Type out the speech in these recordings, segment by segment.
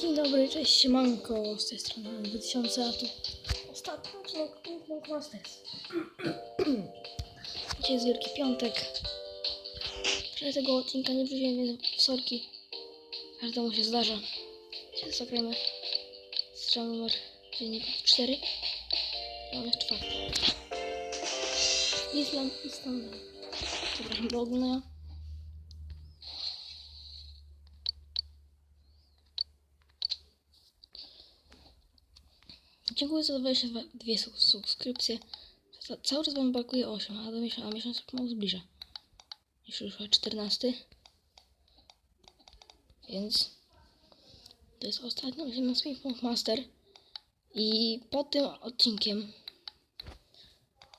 Dzień dobry, cześć, siemanko, z tej strony 2000, a tu ostatni odcinek Ping Pong Masters. Dzisiaj jest Wielki Piątek. Wczoraj tego odcinka nie wrzuciłem, więc sorki. Każdemu się zdarza. Dzisiaj zagrajmy strzał numer dzienników 4. Mamy czwarty. Island i Stanley. Zapraszam do oglądania. Dziękuję za 22 sub- subskrypcje. Ca- Cały czas wam brakuje 8, a do miesiąca, a miesiąc mało zbliża. Już już 14. Więc to jest ostatni odcinek z Ping Master. I po tym odcinkiem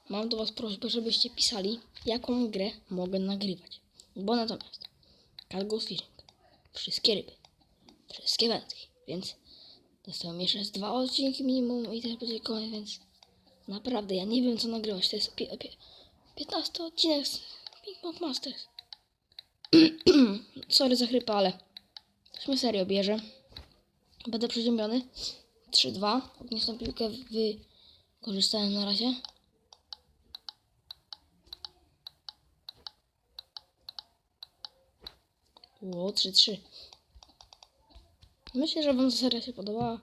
mam do was prośbę, żebyście pisali, jaką grę mogę nagrywać. Bo natomiast Cargo Fishing, wszystkie ryby, wszystkie wędki, więc Dostałem jeszcze z dwa odcinki minimum i też będzie koniec, więc naprawdę ja nie wiem co nagrywać. To jest pi- pi- 15 odcinek z Ping Pong Masters. Sorry za chrypę, ale coś mnie serio bierze. Będę przeziębiony. 3-2. Ognistą piłkę wykorzystałem na razie. Ło, 3-3. Myślę, że wam ta seria się podobała.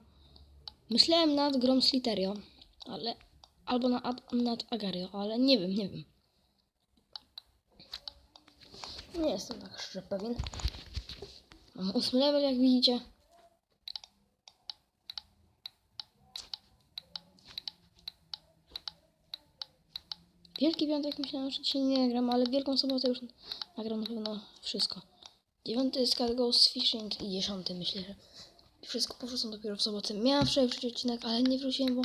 Myślałem nad grą z Literio, ale... Albo nad, nad Agario, ale nie wiem, nie wiem. Nie jestem tak szczerze pewien. Mam ósmy level, jak widzicie. Wielki piątek myślałem, że dzisiaj nie nagram, ale Wielką Sobotę już nagram na pewno wszystko. Dziewiąty jest Ghost Fishing i dziesiąty myślę, że wszystko powrócą dopiero w sobotę. Miałem wczoraj wrzucić odcinek, ale nie wróciłem, bo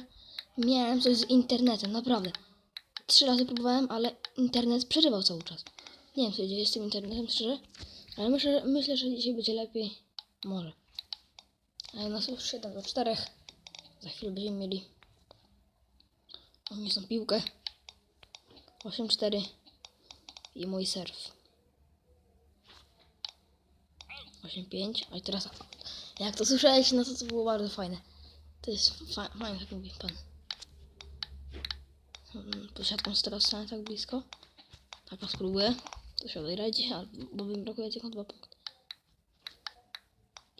miałem coś z internetem, naprawdę. Trzy razy próbowałem, ale internet przerywał cały czas. Nie wiem, co dzieje z tym internetem, szczerze. Ale myślę, myślę że dzisiaj będzie lepiej. Może. Ale nas już 7 do 4. Za chwilę będziemy mieli oni są piłkę. 8-4 i mój surf. 8-5, a i teraz jak to słyszałeś, no to to było bardzo fajne. To jest fa fajne, jak mówi pan. Mm, Pod siatką teraz stanę tak blisko. Tak, a spróbuję. To się ale- bo mi brakuje tylko dwa punkty.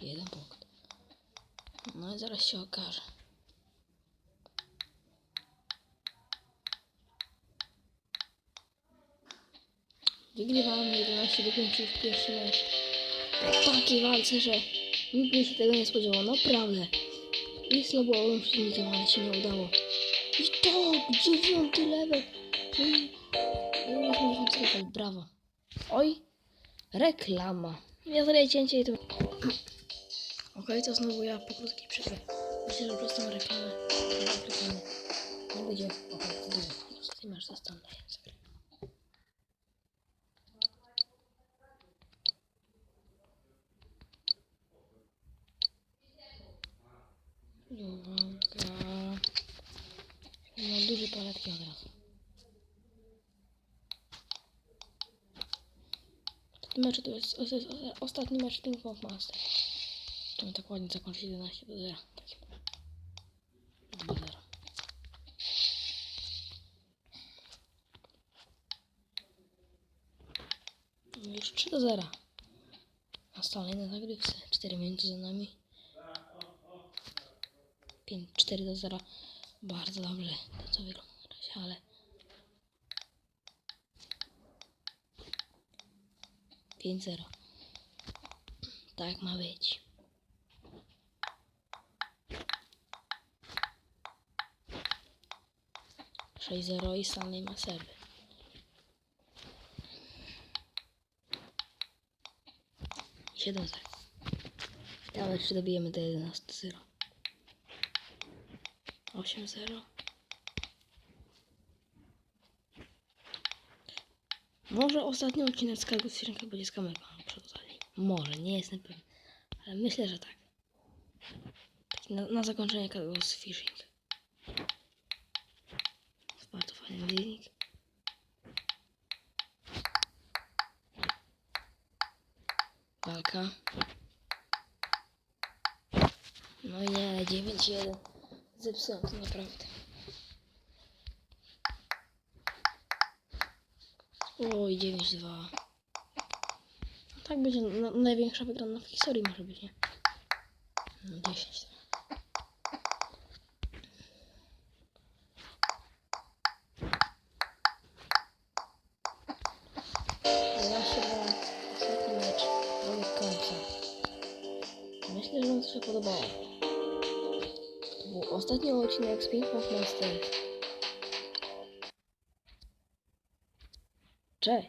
Jeden punkt. No i zaraz się okaże. Wygrywamy 11 do 5 w pierwszym meczu. Takiej walce, że nikt by się tego nie spodziewał, naprawdę. Jest słabym przeciwnikiem, ale się nie udało. I to, dziewiąty level. Czyli 80 level, brawo. Oj, reklama. Ja zadaję cięcie i to... Okej, to znowu ja po krótkiej przerwie. Myślę, że przez tą reklamę, nie będzie okej, to Uwaga. Na duże paletki od razu. Mecz to jest, to jest ostatni mecz Ping Pong Master. To tak ładnie zakończyć 11 do 0. Takim. 2 0. No Już 3 do 0. A stale na zagrywce. 4 minuty za nami. 5, 4 do 0. Bardzo dobrze to co wygląda ale pięć zero. Tak ma być. Sześć zero i Stanley ma serwy. Siedem zero. Ciekawe czy do 11 zero. 8-0. Może ostatni odcinek z Cargo Fishing będzie z kamerką przygotowany. Może, nie jestem pewien. Ale myślę, że tak. Na, na zakończenie Cargo Fishing. Jest bardzo fajny filmik. Walka. No nie, 9-1. Zepsułem to naprawdę. Oj, 9-2. No Tak będzie na, największa wygrana w historii może być, nie? No, 10 Ja się wam ostatni mecz do końca. Myślę, że wam się podobało. Był ostatni odcinek z Pink Monsters. Cześć!